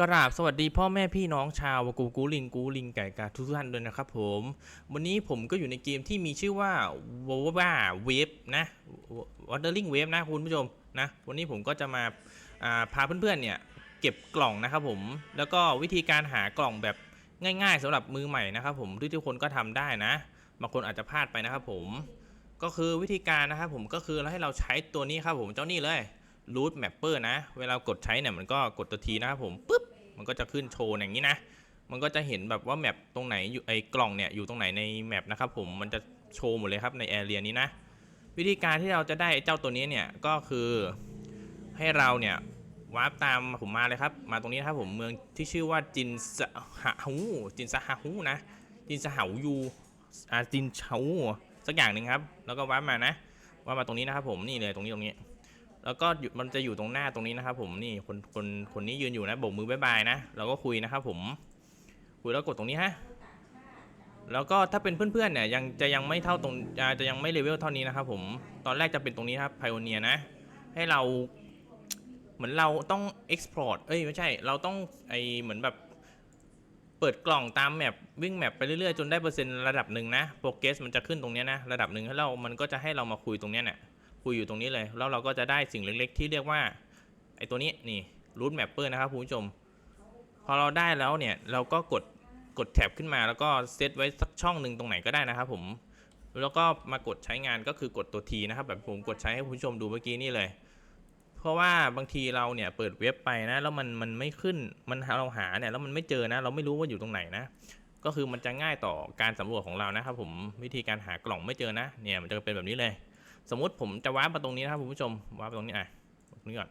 กราบสวัสดีพ่อแม่พี่น้องชาวกูกูลิงกูลิงไก่กาทุกท่านด้วยนะครับผม วันนี้ผมก็อยู่ในเกมที่มีชื่อว่า w o w a Wave นะ Wandering Wave นะคุณผู้ชมนะวันนี้ผมก็จะมาพาเพื่อนๆเนี่ยเก็บกล่องนะครับผมแล้วก็วิธีการหากล่องแบบง่ายๆสำหรับมือใหม่นะครับผมที่ทุกคนก็ทำได้นะบางคนอาจจะพลาดไปนะครับผมก็คือวิธีการนะครับผมก็คือให้เราใช้ตัวนี้ครับผมเจ้านี่เลยรูทแมปเปอร์นะ เวลากดใช้เนี่ยมันก็กดตัวทีนะครับผมปุ๊บ มันก็จะขึ้นโชว์อย่างนี้นะ มันก็จะเห็นแบบว่าแมปตรงไหนอยู่ไอ้กล่องเนี่ยอยู่ตรงไหนในแมปนะครับผมมันจะโชว์หมดเลยครับในแอเรียนี้นะวิธีการที่เราจะได้เจ้าตัวนี้เนี่ยก็คือให้เราเนี่ยวาร์ปตามผมมาเลยครับ มาตรงนี้นะครับผมเมืองที่ชื่อว่าจินสหหูจินสหหูนะจินสหายูอาจินเฉาสักอย่างหนึ่งครับ แล้วก็วาร์ปมานะวาร์ปมาตรงนี้นะครับผมนี่เลยตรงนี้ตรงนี้ แล้วก็อยู่มันจะอยู่ตรงหน้าตรงนี้นะครับ ผมนี่คนคนคนนี้ยืนอยู่นะโบกมือบายบายนะเราก็คุยนะครับ ผมคุยแล้วกดตรงนี้ฮะแล้วก็ถ้าเป็นเพื่อนๆเนี่ยยังจะยังไม่เท่าตรงจะยังไม่เลเวลเท่านี้นะครับ ผมตอนแรกจะเป็นตรงนี้ครับไพโอเนียนะ ให้เราเหมือนเราต้อง export เอ้ยไม่ใช่เราต้องไอเหมือนแบบเปิดกล่องตามแมปวิ่งแมปไปเรื่อยๆจนได้เปอร์เซ็นต์ระดับหนึ่งนะโปรเกสมันจะขึ้นตรงนี้นะระดับหนึ่งให้เรา มันก็จะให้เรามาคุยตรงนี้เนี่ย คุยอยู่ตรงนี้เลย แล้วเราก็จะได้สิ่งเล็กๆ ที่เรียกว่าไอ้ตัวนี้นี่รูทแมปเปอร์นะครับคุณผู้ชม พอเราได้แล้วเนี่ยเราก็กดกดแท็บขึ้นมาแล้วก็เซตไว้สักช่องหนึ่งตรงไหนก็ได้นะครับผมแล้วก็มากดใช้งานก็คือกดตัวทีนะครับ แบบผมกดใช้ให้คุณผู้ชมดูเมื่อกี้นี่เลย เพราะว่าบางทีเราเนี่ยเปิดเว็บไปนะแล้วมันมันไม่ขึ้นมันเราหาเนี่ยแล้วมันไม่เจอนะ เราไม่รู้ว่าอยู่ตรงไหนนะ ก็คือมันจะง่ายต่อการสำรวจของเรานะครับผมวิธีการหากล่องไม่เจอนะเนี่ยมันจะเป็นแบบนี้เลย สมมติผมจะวาร์ปมาตรงนี้นะครับคุณผู้ชมวาร์ปตรงนี้อะตรงนี้ก่อน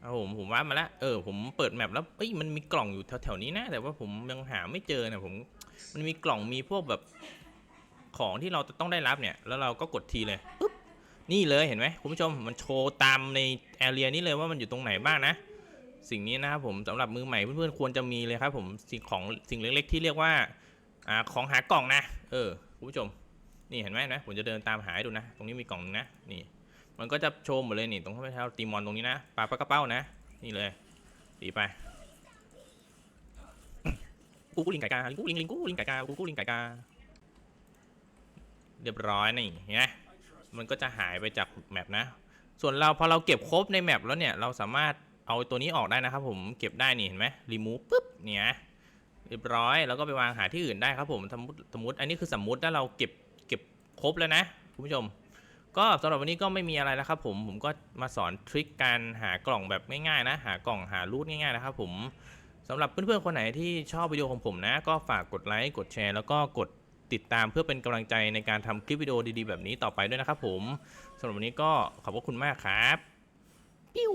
เอาผมผมวาร์ปมาแล้วเออผมเปิดแมปแล้วเอ้ยมันมีกล่องอยู่แถวๆนี้นะแต่ว่าผมยังหาไม่เจอเนี่ยผมมันมีกล่องมีพวกแบบของที่เราจะต้องได้รับเนี่ย แล้วเราก็กดทีเลยปุ๊บนี่เลยเห็นไหมคุณผู้ชมมันโชว์ตามในแอเรียนี้เลยว่ามันอยู่ตรงไหนบ้างนะสิ่งนี้นะครับผมสำหรับมือใหม่เพื่อนๆควรจะมีเลยครับผมสิ่งของสิ่งเล็กๆที่เรียกว่า อ่าของหากล่องนะ เออคุณผู้ชม นี่เห็นไหมนะ ผมจะเดินตามหาให้ดูนะ ตรงนี้มีกล่องหนึงนะ นี่ มันก็จะโชว์หมดเลยนี่ ตรงข้างเท้าตีมอนตรงนี้นะ ปลาปลากระเป้านะ นี่เลย ตีไป กูกูลิงไก่กาลิงกูลิงลิงกูลิงไก่กากูกูลิงไก่กา เรียบร้อยนี่เห็นไหมมันก็จะหายไปจากแมปนะ ส่วนเราพอเราเก็บครบในแมปแล้วเนี่ย เราสามารถเอาตัวนี้ออกได้นะครับผม เก็บได้นี่เห็นไหมรีมูฟปุ๊บ เนี่ย เรียบร้อยแล้วก็ไปวางหาที่อื่นได้ครับผมสมมติสมมติอันนี้คือสมมติถ้าเราเก็บเก็บครบแล้วนะคุณผู้ชม ก็สำหรับวันนี้ก็ไม่มีอะไรแล้วครับผมผมก็มาสอนทริคการหากล่องแบบง่ายๆนะ หากล่องหารูทง่ายๆนะครับผมสำหรับเพื่อนๆคนไหนที่ชอบวิดีโอของผมนะ ก็ฝากกดไลค์กดแชร์แล้วก็กดติดตามเพื่อเป็นกำลังใจในการทำคลิปวิดีโอดีๆ แบบนี้ต่อไปด้วยนะครับผมสำหรับวันนี้ก็ขอบพระคุณมากครับปิ้ว